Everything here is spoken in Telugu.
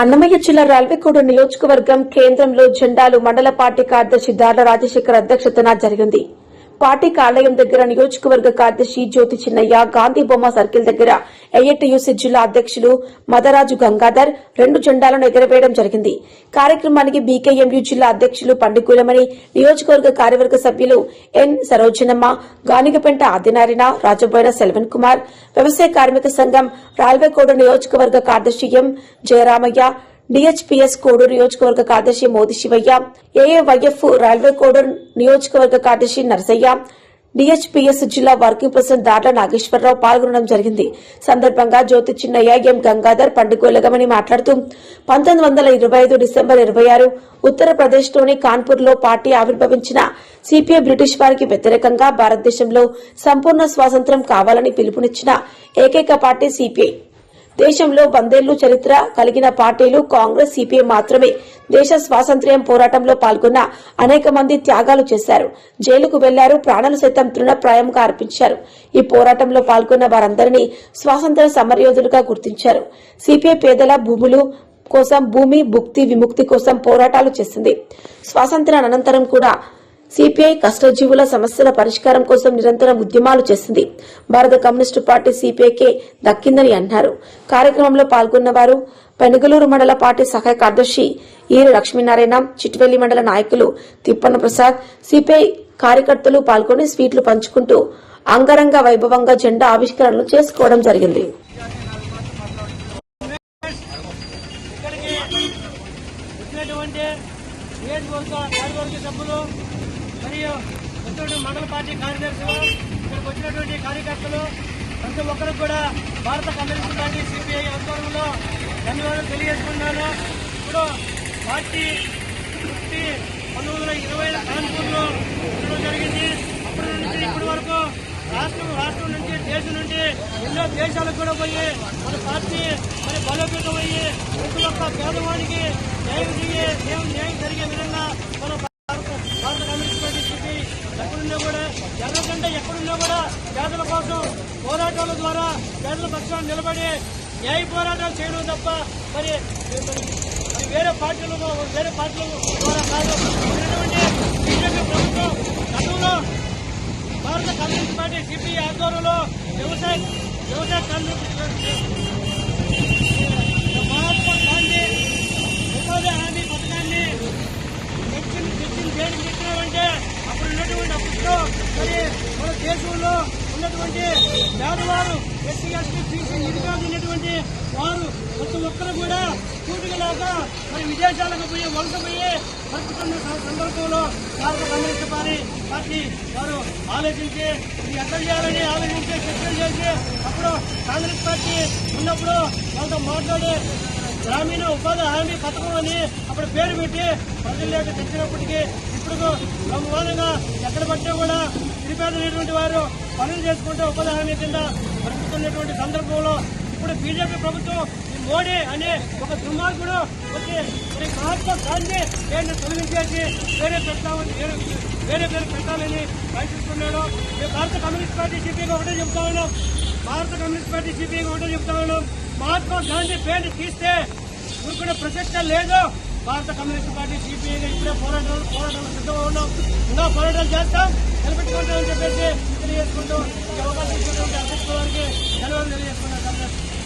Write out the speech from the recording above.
అన్నమయ్య జిల్లా రాల్వెకోట నియోజకవర్గం కేంద్రంలో జెండాలు మండల పార్టీ కార్యదర్శి దార్ల రాజశేఖర్ అధ్యక్షతన జరిగింది. పార్టీ కార్యాలయం దగ్గర నియోజకవర్గ కార్యదర్శి జ్యోతి చిన్నయ్య గాంధీ బొమ్మ సర్కిల్ దగ్గర ఏఐటియుసి జిల్లా అధ్యక్షులు మదరాజు గంగాధర్ రెండు జెండాలను ఎగరవేయడం జరిగింది. కార్యక్రమానికి బీకేఎంయు జిల్లా అధ్యక్షులు పండుగూలమణి నియోజకవర్గ కార్యవర్గ సభ్యులు ఎన్ సరోజనమ్మ గానిగపెంట ఆదినారిన రాజబోయిన సెల్వన్ కుమార్ వ్యవసాయ కార్మిక సంఘం రాల్వేకోడ నియోజకవర్గ కార్యదర్శి ఎం జయరామయ్య డిహెచ్పిఎస్ కోడూరు నియోజకవర్గ కార్యదర్శి మోది శివయ్య ఏఏవైఎఫ్ రైల్వే కోడూరు నియోజకవర్గ కార్యదర్శి నరసయ్య డిహెచ్పిఎస్ జిల్లా వర్కింగ్ ప్రెసిడెంట్ దాట్ల నాగేశ్వరరావు పాల్గొనడం జరిగింది. సందర్భంగా జ్యోతి చిన్నయ్య ఎం గంగాధర్ పండుగోలగమని మాట్లాడుతూ పంతొమ్మిది వందల ఇరవై ఐదు డిసెంబర్ ఇరవై ఆరు ఉత్తరప్రదేశ్లోని కాన్పూర్లో పార్టీ ఆవిర్భవించిన సిపిఐ బ్రిటిష్ వారికి వ్యతిరేకంగా భారతదేశంలో సంపూర్ణ స్వాతంత్ర్యం కావాలని పిలుపునిచ్చిన ఏకైక పార్టీ సిపిఐ. దేశంలో వందేళ్ళు చరిత్ర కలిగిన పార్టీలు కాంగ్రెస్ సిపిఐ మాత్రమే దేశ స్వాతంత్ర్యం పోరాటంలో పాల్గొన్న అనేక మంది త్యాగాలు చేశారు. జైలుకు వెళ్ళారు ప్రాణాలు సైతం తృణప్రాయంగా అర్పించారు. ఈ పోరాటంలో పాల్గొన్న వారందరినీ స్వాతంత్ర్య సమరయోధులుగా గుర్తించారు. సిపిఐ పేదల భూములు కోసం భూమి భుక్తి విముక్తి కోసం పోరాటాలు చేసింది. స్వాతంత్ర అనంతరం కూడా సిపిఐ కష్టజీవుల సమస్యల పరిష్కారం కోసం నిరంతరం ఉద్యమాలు చేసింది. భారత కమ్యూనిస్టు పార్టీ సిపిఐకే దక్కిందని అన్నారు. కార్యక్రమంలో పాల్గొన్న వారు పెనుగలూరు మండల పార్టీ సహాయ కార్యదర్శి ఈరు లక్ష్మీనారాయణ చిట్వెల్లి మండల నాయకులు తిప్పన్న ప్రసాద్ సిపిఐ కార్యకర్తలు పాల్గొని స్వీట్లు పంచుకుంటూ అంగరంగ వైభవంగా జెండా ఆవిష్కరణలు చేసుకోవడం జరిగింది. ఇక్కడికి మరియు ముత్తూరు మండల పార్టీ కార్యదర్శులు ఇక్కడికి వచ్చినటువంటి కార్యకర్తలు ప్రతి ఒక్కరు కూడా భారత కమ్యూనిస్ట్ పార్టీ సిపిఐ ఆధ్వర్యంలో ధన్యవాదాలు తెలియజేసుకున్నాను ఇప్పుడు పార్టీ పుట్టి పంతొమ్మిది వందల ఇరవై కాన్పూర్లో జరిగింది. అప్పటి నుంచి ఇప్పటి వరకు రాష్ట్రం రాష్ట్రం నుంచి దేశం నుంచి ఎన్నో దేశాలకు కూడా పోయి మన పార్టీ మరి బలోపేతమయ్యి ప్రతి ఒక్క పేదవాడికి న్యాయం జరిగే న్యాయం జరిగే విధంగా మన భారత భారత కమ్యూనిస్ట్ పార్టీ సిపి ఎక్కడున్నా కూడా ఎర్రగంట ఎక్కడున్నా కూడా పేదల కోసం ప్రజల ద్వారా పక్షాన్ని నిలబడి న్యాయ పోరాటాలు చేయడం తప్ప మరి మరి వేరే పార్టీలు వేరే పార్టీల ద్వారా కాదు. ఉన్నటువంటి బీజేపీ ప్రభుత్వం గతంలో భారత కమ్యూనిస్ట్ పార్టీ సిపి ఆధ్వర్యంలో వ్యవసాయ వ్యవసాయ మహాత్మా గాంధీ ఉపాధి హామీ పథకాన్ని తెచ్చింది తెచ్చింది దేనికి తెచ్చినామంటే అప్పుడు ఉన్నటువంటి అప్పట్లో మరి మన దేశంలో ఉన్నటువంటి పేదవారు ఎస్సీ ఎస్టీ బీసీ నిరుపేద ఉన్నటువంటి వారు ప్రతి ఒక్కరు కూడా కూటుకలాగా మరి విదేశాలకు పోయి వలస పోయి బతుకుతున్న సందర్భంలో భారత కమ్యూనిస్ట్ పార్టీ పార్టీ వారు ఆలోచించి ఇది ఎట్లా చేయాలని ఆలోచించి చర్చలు చేసి అప్పుడు కాంగ్రెస్ పార్టీ ఉన్నప్పుడు వాళ్ళతో మాట్లాడి గ్రామీణ ఉపాధి హామీ పథకం అని అప్పుడు పేరు పెట్టి ప్రజల్లోకి తెచ్చినప్పటికీ ఇప్పుడు ప్రమాదంగా ఎక్కడ పట్టినా కూడా నిరుపేదైనటువంటి వారు పనులు చేసుకుంటూ ఉపాధి హామీ కింద బ్రతుకుతున్నటువంటి సందర్భంలో ఇప్పుడు బీజేపీ ప్రభుత్వం ఈ మోడీ అనే ఒక దుర్మార్గుడు వచ్చి మరి మహాత్మా గాంధీ పేరును తొలగించేసి వేరే పెట్టామని వేరే పేరు పెట్టాలని ప్రయత్నిస్తున్నాడు. మేము భారత కమ్యూనిస్ట్ పార్టీ సిపిగా ఒకటే చెప్తా ఉన్నాం. భారత కమ్యూనిస్ట్ పార్టీ సిపిగా ఒకటే చెప్తా ఉన్నాం. మహాత్మా గాంధీ పేరుని తీస్తే ఊరుకునే ప్రసక్తే లేదు. భారత కమ్యూనిస్ట్ పార్టీ సిపిఐగా ఇప్పుడే పోరాటాలు పోరాటాలు సిద్ధంగా ఉన్నాం. ఇంకా పోరాటాలు చేస్తాం. నిలబెట్టుకుంటామని చెప్పేసి తెలియజేసుకుంటూ అవకాశం ఇచ్చినటువంటి అధ్యక్ష వారికి ధన్యవాదాలు తెలియజేసుకున్నాను